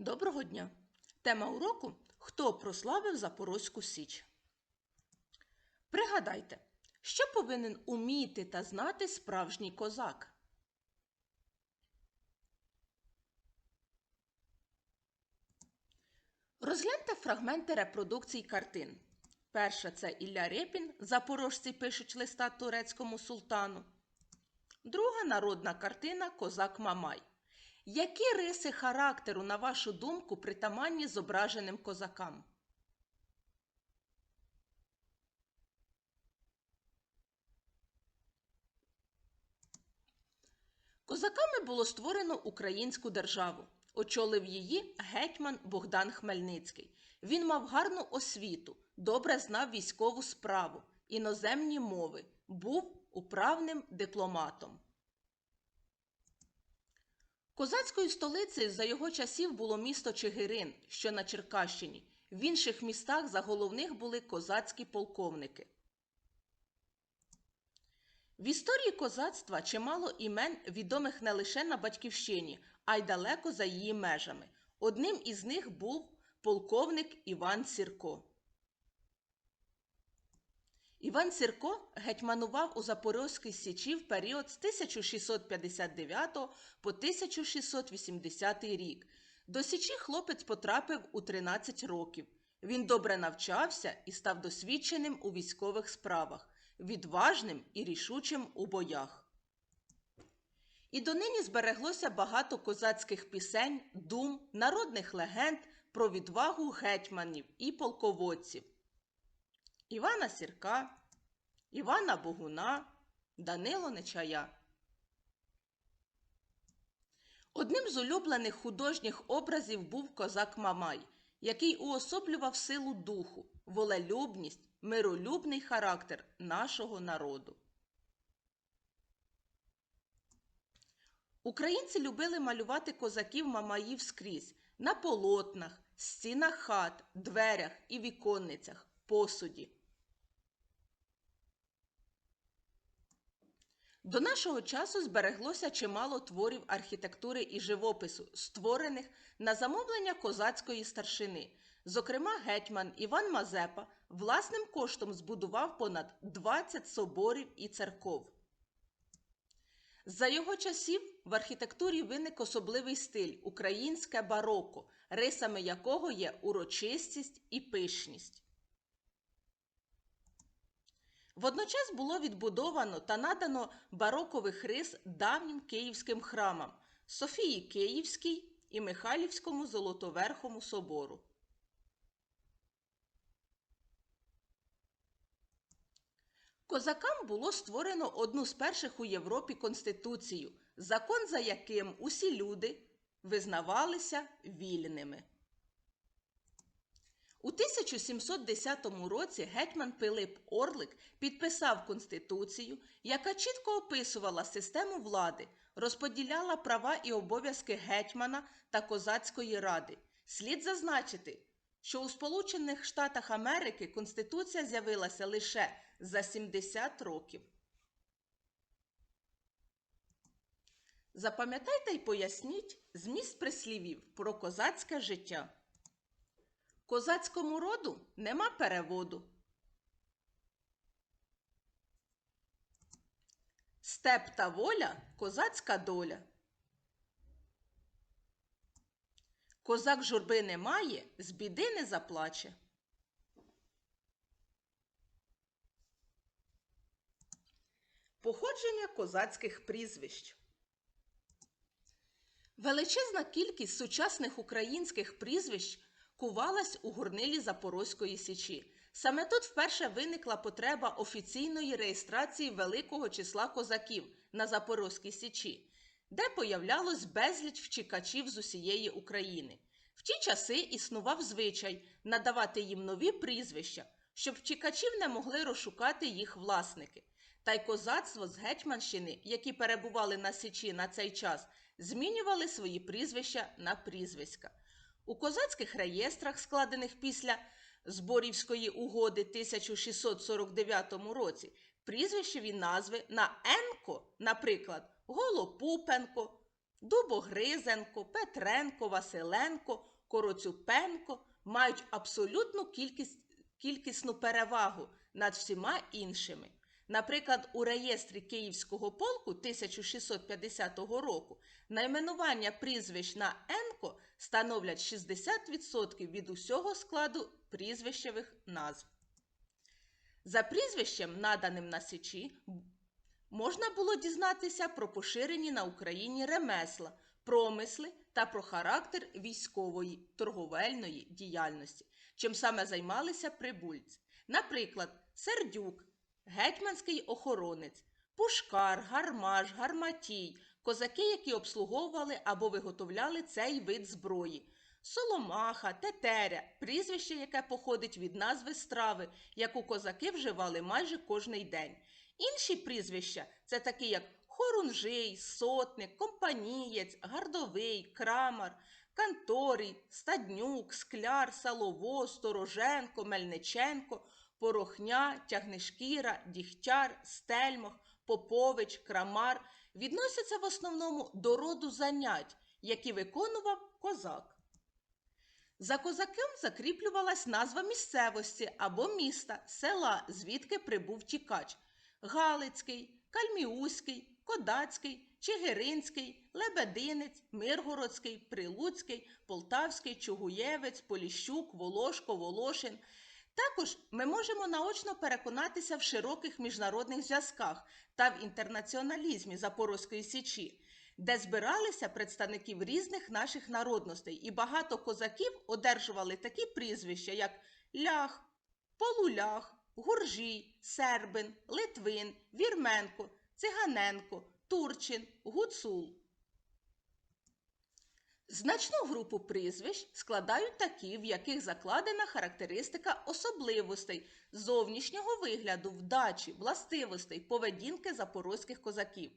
Доброго дня! Тема уроку Хто прославив Запорозьку Січ? Пригадайте, що повинен уміти та знати справжній козак? Розгляньте фрагменти репродукцій картин. Перша це Ілля Репін, запорожці пишуть листа турецькому султану. Друга народна картина Козак Мамай. Які риси характеру, на вашу думку, притаманні зображеним козакам? Козаками було створено українську державу. Очолив її гетьман Богдан Хмельницький. Він мав гарну освіту, добре знав військову справу, іноземні мови, був управним дипломатом. Козацькою столицею за його часів було місто Чигирин, що на Черкащині. В інших містах за головних були козацькі полковники. В історії козацтва чимало імен відомих не лише на батьківщині, а й далеко за її межами. Одним із них був полковник Іван Сірко. Іван Сірко гетьманував у Запорозькій Січі в період з 1659 по 1680 рік. До Січі хлопець потрапив у 13 років. Він добре навчався і став досвідченим у військових справах, відважним і рішучим у боях. І донині збереглося багато козацьких пісень, дум, народних легенд про відвагу гетьманів і полководців. Івана Сірка, Івана Богуна, Данило Нечая. Одним з улюблених художніх образів був козак Мамай, який уособлював силу духу, волелюбність, миролюбний характер нашого народу. Українці любили малювати козаків Мамаїв скрізь на полотнах, стінах хат, дверях і віконницях, посуді. До нашого часу збереглося чимало творів архітектури і живопису, створених на замовлення козацької старшини. Зокрема, гетьман Іван Мазепа власним коштом збудував понад 20 соборів і церков. За його часів в архітектурі виник особливий стиль українське бароко, рисами якого є урочистість і пишність. Водночас було відбудовано та надано барокових рис давнім київським храмам Софії Київській і Михайлівському Золотоверхому собору. Козакам було створено одну з перших у Європі конституцію, закон за яким усі люди визнавалися вільними. У 1710 році гетьман Пилип Орлик підписав конституцію, яка чітко описувала систему влади, розподіляла права і обов'язки гетьмана та козацької ради. Слід зазначити, що у Сполучених Штатах Америки конституція з'явилася лише за 70 років. Запам'ятайте й поясніть зміст прислівів про козацьке життя. Козацькому роду нема переводу. Степ та воля козацька доля. Козак журби не має, з біди не заплаче. Походження козацьких прізвищ. Величезна кількість сучасних українських прізвищ кувалась у горнилі Запорозької січі. Саме тут вперше виникла потреба офіційної реєстрації великого числа козаків на Запорозькій січі, де появлялось безліч вчикачів з усієї України. В ті часи існував звичай надавати їм нові прізвища, щоб вчикачів не могли розшукати їх власники. Та й козацтво з Гетьманщини, які перебували на Січі на цей час, змінювали свої прізвища на прізвиська. У козацьких реєстрах, складених після Зборівської угоди 1649 році, прізвищеві назви на Енко, наприклад, Голопупенко, Дубогризенко, Петренко, Василенко, Короцюпенко мають абсолютну кількість, кількісну перевагу над всіма іншими. Наприклад, у реєстрі Київського полку 1650 року найменування прізвищ на «енко» становлять 60% від усього складу прізвищевих назв. За прізвищем, наданим на січі, можна було дізнатися про поширені на Україні ремесла, промисли та про характер військової торговельної діяльності, чим саме займалися прибульці. Наприклад, Сердюк, гетьманський охоронець, пушкар, гармаш, гарматій, козаки, які обслуговували або виготовляли цей вид зброї. Соломаха, тетеря, прізвище, яке походить від назви страви, яку козаки вживали майже кожний день. Інші прізвища це такі, як хорунжий, сотник, компанієць, гардовий, крамар, канторій, стаднюк, скляр, салово, стороженко, мельниченко, порохня, тягнешкіра, дігтяр, стельмах, попович, крамар відносяться в основному до роду занять, які виконував козак. За козаком закріплювалась назва місцевості або міста, села, звідки прибув тікач Галицький, Кальміуський, Кодацький, Чигиринський, Лебединець, Миргородський, Прилуцький, Полтавський, Чугуєвець, Поліщук, Волошко, Волошин. Також ми можемо наочно переконатися в широких міжнародних зв'язках та в інтернаціоналізмі Запорозької Січі, де збиралися представників різних наших народностей, і багато козаків одержували такі прізвища, як Лях, Полулях, Гуржій, Сербин, Литвин, Вірменко, Циганенко, Турчин, Гуцул. Значну групу прізвищ складають такі, в яких закладена характеристика особливостей зовнішнього вигляду, вдачі, властивостей, поведінки запорозьких козаків.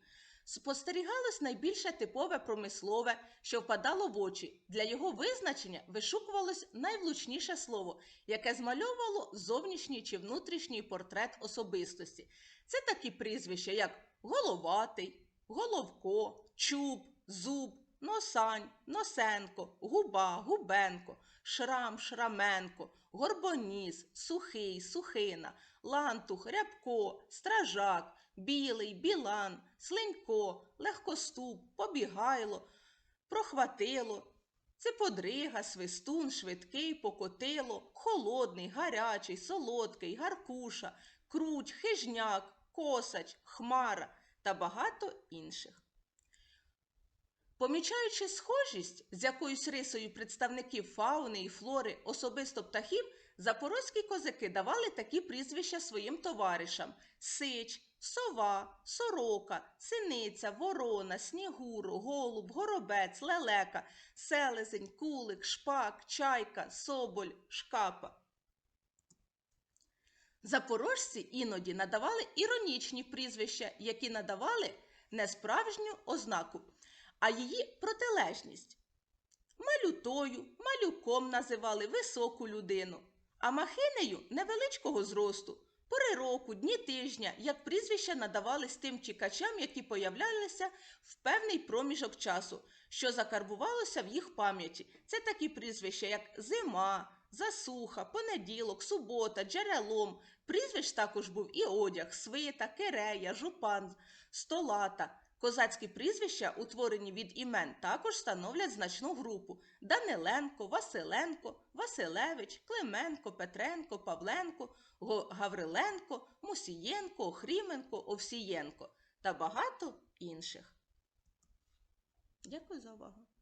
Спостерігалось найбільше типове промислове, що впадало в очі. Для його визначення вишукувалось найвлучніше слово, яке змальовувало зовнішній чи внутрішній портрет особистості. Це такі прізвища, як Головатий, Головко, Чуб, Зуб, Носань, Носенко, Губа, Губенко, Шрам, Шраменко, Горбоніс, Сухий, Сухина, Лантух, Рябко, Стражак, Білий, Білан, Слинько, Легкоступ, Побігайло, Прохватило, Циподрига, Свистун, Швидкий, Покотило, Холодний, Гарячий, Солодкий, Гаркуша, Круть, Хижняк, Косач, Хмара та багато інших. Помічаючи схожість з якоюсь рисою представників фауни і флори, особисто птахів, запорозькі козаки давали такі прізвища своїм товаришам: Сич, сова, сорока, синиця, ворона, снігур, голуб, горобець, лелека, селезень, кулик, шпак, чайка, соболь, шкапа. Запорожці іноді надавали іронічні прізвища, які надавали не справжню ознаку, а її протилежність. Малютою, малюком називали високу людину, а махинею невеличкого зросту, пори року, дні тижня, як прізвища надавались тим чекачам, які появлялися в певний проміжок часу, що закарбувалося в їх пам'яті. Це такі прізвища, як зима, засуха, понеділок, субота, джерелом. Прізвищ також був і одяг, свита, кирея, жупан, столата. Козацькі прізвища, утворені від імен, також становлять значну групу: Даниленко, Василенко, Василевич, Клименко, Петренко, Павленко, Гавриленко, Мусієнко, Охріменко, Овсієнко та багато інших. Дякую за увагу.